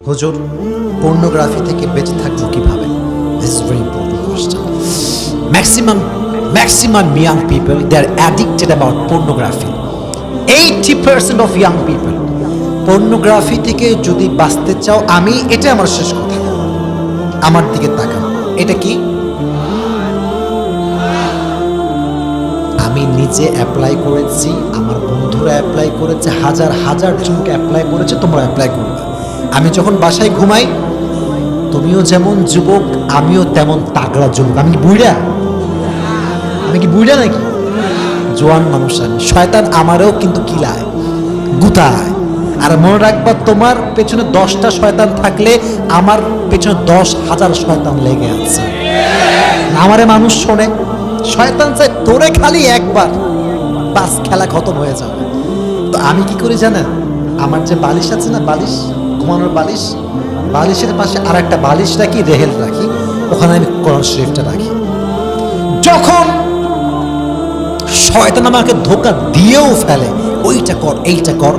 হুজুর, পর্নোগ্রাফি থেকে বেঁচে থাকব কীভাবে? This very important question maximum maximum young people they are addicted about pornography eighty percent of young people pornography থেকে যদি বাঁচতে চাও, আমি এটা আমার শেষ কথা। আমার দিকে তাকান এটা কি? আমি নিজে অ্যাপ্লাই করেছি, আমার বন্ধুরা অ্যাপ্লাই করেছে, হাজার হাজার জনকে অ্যাপ্লাই করেছে, তোমরা অ্যাপ্লাই করবে। আমি যখন বাসায় ঘুমাই, তুমিও যেমন যুবক, আমিও তেমন তাগড়া যুবক। আমি কি বুড়া আমি কি বুড়া নাকি? জোয়ান মানুষ আমি। শয়তান আমারও কিন্তু কিলায়, গুতায়। আর মনে রাখবা, তোমার পেছনে দশটা শয়তান থাকলে আমার পেছনে দশ হাজার শয়তান লেগে আছে। আমারে মানুষ শোনে। শয়তান চাই তোরে খালি একবার, বাস খেলা খতম হয়ে যাবে। তো আমি কি করি জানেন? আমার যে বালিশ আছে না বালিশ? ঘুমানোর বালিশ, বালিশের পাশে আর একটা বালিশ রাখি, রেহেল রাখি, ওখানে আমি কোরআন শরীফটা রাখি। যখন শয়তান আমাকে ধোকা দিয়েও ফেলে, ওইটা কর, এইটা কর,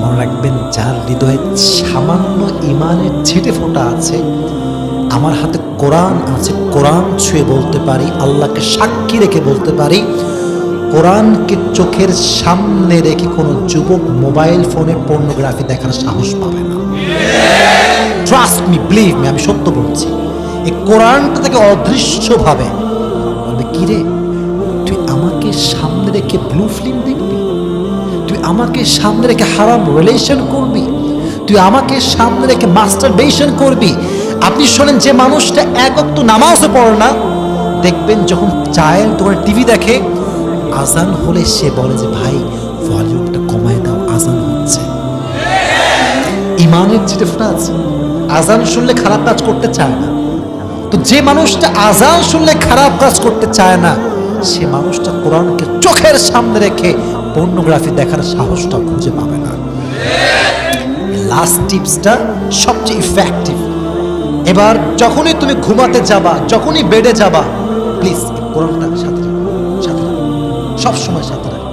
মনে রাখবেন যার হৃদয়ে সামান্য ইমানের ছিটে ফোঁটা আছে, আমার হাতে কোরআন আছে, কোরআন ছুঁয়ে বলতে পারি, আল্লাহকে সাক্ষী রেখে বলতে পারি কোরআনকে চোখের সামনে রেখে কোনো যুবক মোবাইল ফোনে পর্নোগ্রাফি দেখার সাহস পাবে না। ট্রাস্ট মি বিলিভ মি আমি সত্য বলছি। এই কোরআনটা থেকে অদৃশ্যভাবে বলবে কিরে তুই আমাকে সামনে রেখে ব্লু ফিল্ম দেখবি? তুই আমাকে সামনে রেখে হারাম রিলেশন করবি? তুই আমাকে সামনে রেখে মাস্টার বেশন করবি? আপনি শোনেন, যে মানুষটা এক অক্ত নামাজও পড়ে না, দেখবেন যখন চায়ের দোকানে টিভি দেখে আজান হলে সে বলে যে, ভাই, ভলিউমটা কমায় দাও, আজান হচ্ছে। ইমানের ফোটা আছে, আজান শুনলে খারাপ কাজ করতে চায় না। তো যে মানুষটা আজান শুনলে খারাপ কাজ করতে চায় না, সে মানুষটা কোরআনকে চোখের সামনে রেখে পর্নোগ্রাফি দেখার সাহসটা খুঁজে পাবে না। লাস্ট টিপসটা সবচেয়ে ইফেক্টিভ এবার যখনই তুমি ঘুমাতে যাবা, যখনই বেডে যাবা প্লিজ সব সময় সাথে রাখি।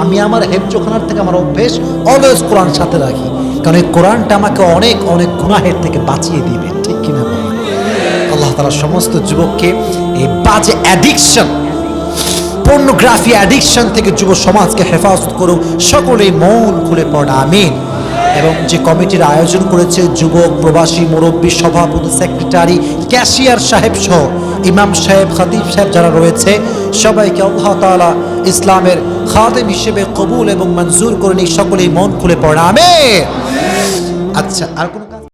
আমি আমার হেফজোখানার থেকে আমার অভ্যেস অলওয়েজ কোরআন সাথে রাখি। কারণ এই কোরআনটা আমাকে অনেক অনেক গুনাহের থেকে বাঁচিয়ে দিবে। ঠিক কিনা আল্লাহ তালা সমস্ত যুবককে এই বাজে অ্যাডিকশন পর্নোগ্রাফি অ্যাডিকশন থেকে যুব সমাজকে হেফাজত করুক। সকলেই মন খুলে পড়া, আমিন। এবং যে কমিটির আয়োজন করেছে যুবক প্রবাসী মুরব্বী সভাপতি সেক্রেটারি ক্যাশিয়ার সাহেব সহ ইমাম সাহেব, খাতিব সাহেব যারা রয়েছে, সবাইকে আল্লাহ তালা ইসলামের খাদেম হিসেবে কবুল এবং মঞ্জুর করে সকলেই মন খুলে পড়া। আমি আচ্ছা আর কোনো